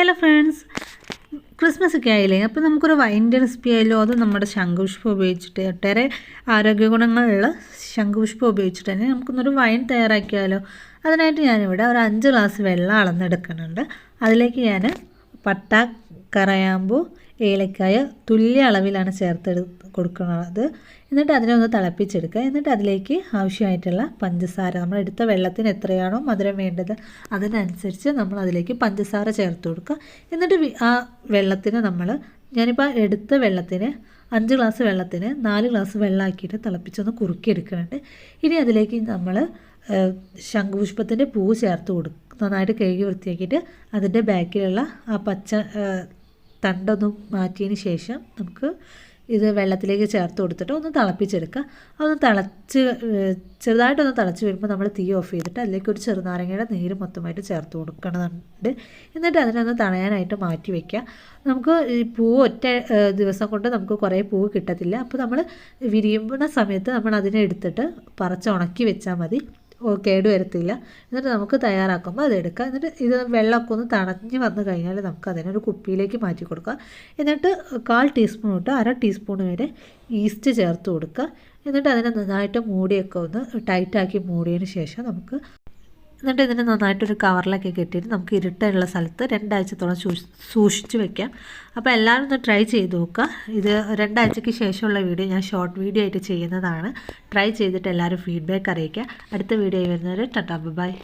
Hello friends Christmas ഒക്കെ ആയില്ലേ? അപ്പോൾ നമുക്കൊരു വൈന്റെ റെസിപ്പി ആയാലും? അത് നമ്മുടെ ശംഖുപുഷ്പം ഉപയോഗിച്ചിട്ട് ഒട്ടേറെ ആരോഗ്യ ഗുണങ്ങളുള്ള ശംഖുപുഷ്പം ഉപയോഗിച്ചിട്ട് തന്നെ നമുക്കൊന്നൊരു വൈൻ തയ്യാറാക്കിയാലോ? അതിനായിട്ട് ഞാനിവിടെ ഒരു അഞ്ച് ഗ്ലാസ് വെള്ളം അളന്നെടുക്കുന്നുണ്ട്. അതിലേക്ക് ഞാൻ പട്ട കറയാമ്പൂ ഏലക്കായ തുല്യ അളവിലാണ് ചേർത്തെടു കൊടുക്കുന്നത്. എന്നിട്ട് അതിനെ ഒന്ന് തിളപ്പിച്ചെടുക്കുക. എന്നിട്ട് അതിലേക്ക് ആവശ്യമായിട്ടുള്ള പഞ്ചസാര നമ്മൾ എടുത്ത വെള്ളത്തിന് എത്രയാണോ മധുരം വേണ്ടത് അതിനനുസരിച്ച് നമ്മൾ അതിലേക്ക് പഞ്ചസാര ചേർത്ത് കൊടുക്കുക. എന്നിട്ട് ആ വെള്ളത്തിന് നമ്മൾ ഞാനിപ്പോൾ എടുത്ത വെള്ളത്തിന് അഞ്ച് ഗ്ലാസ് വെള്ളത്തിന് നാല് ഗ്ലാസ് വെള്ളമാക്കിയിട്ട് തിളപ്പിച്ചൊന്ന് കുറുക്കിയെടുക്കുന്നുണ്ട്. ഇനി അതിലേക്ക് നമ്മൾ ശംഖുപുഷ്പത്തിന്റെ പൂ ചേർത്ത് കൊടുക്കും നന്നായിട്ട് കഴുകി വൃത്തിയാക്കിയിട്ട് അതിന്റെ ബാക്കിലുള്ള ആ പച്ച തണ്ടൊന്ന് മാറ്റിയതിന് ശേഷം നമുക്ക് ഇത് വെള്ളത്തിലേക്ക് ചേർത്ത് കൊടുത്തിട്ട് ഒന്ന് തിളപ്പിച്ചെടുക്കുക. അതൊന്ന് തിളച്ച് ചെറുതായിട്ടൊന്ന് തിളച്ച് വരുമ്പോൾ നമ്മൾ തീ ഓഫ് ചെയ്തിട്ട് അതിലേക്ക് ഒരു ചെറുനാരങ്ങയുടെ നീര് മൊത്തമായിട്ട് ചേർത്ത് കൊടുക്കണമെന്നുണ്ട് എന്നിട്ട് അതിനൊന്ന് തണയാനായിട്ട് മാറ്റി വയ്ക്കുക നമുക്ക് ഈ പൂവ് ഒറ്റ ദിവസം കൊണ്ട് നമുക്ക് കുറേ പൂവ് കിട്ടത്തില്ല. അപ്പോൾ നമ്മൾ വിരിയുന്ന സമയത്ത് നമ്മൾ അതിനെ എടുത്തിട്ട് പറിച്ച് ഉണക്കി വെച്ചാൽ മതി. ഓ കേട് വരത്തില്ല. എന്നിട്ട് നമുക്ക് തയ്യാറാക്കുമ്പോൾ അതെടുക്കുക എന്നിട്ട് ഇത് വെള്ളമൊക്കെ ഒന്ന് തണഞ്ഞ് വന്നു കഴിഞ്ഞാൽ നമുക്ക് അതിനൊരു കുപ്പിയിലേക്ക് മാറ്റി കൊടുക്കുക. എന്നിട്ട് കാൽ ടീസ്പൂൺ തൊട്ട് അര ടീസ്പൂൺ വരെ ഈസ്റ്റ് ചേർത്ത് കൊടുക്കുക. എന്നിട്ട് അതിനെ നന്നായിട്ട് മൂടിയൊക്കെ ഒന്ന് ടൈറ്റാക്കി മൂടിയതിന് ശേഷം നമുക്ക് എന്നിട്ട് ഇതിനെ നന്നായിട്ടൊരു കവറിലൊക്കെ കെട്ടിയിട്ട് നമുക്ക് ഇരുട്ടുള്ള സ്ഥലത്ത് രണ്ടാഴ്ചത്തോളം സൂക്ഷി- സൂക്ഷിച്ച് വെക്കാം. അപ്പോൾ എല്ലാവരും ഒന്ന് ട്രൈ ചെയ്ത് നോക്കുക. ഇത് രണ്ടാഴ്ചയ്ക്ക് ശേഷമുള്ള വീഡിയോ ഞാൻ ഷോർട്ട് വീഡിയോ ആയിട്ട് ചെയ്യുന്നതാണ്. ട്രൈ ചെയ്തിട്ട് എല്ലാവരും ഫീഡ്ബാക്ക് അറിയിക്കുക. അടുത്ത വീഡിയോ വരുന്നവരെ ടട്ടാ ബൈ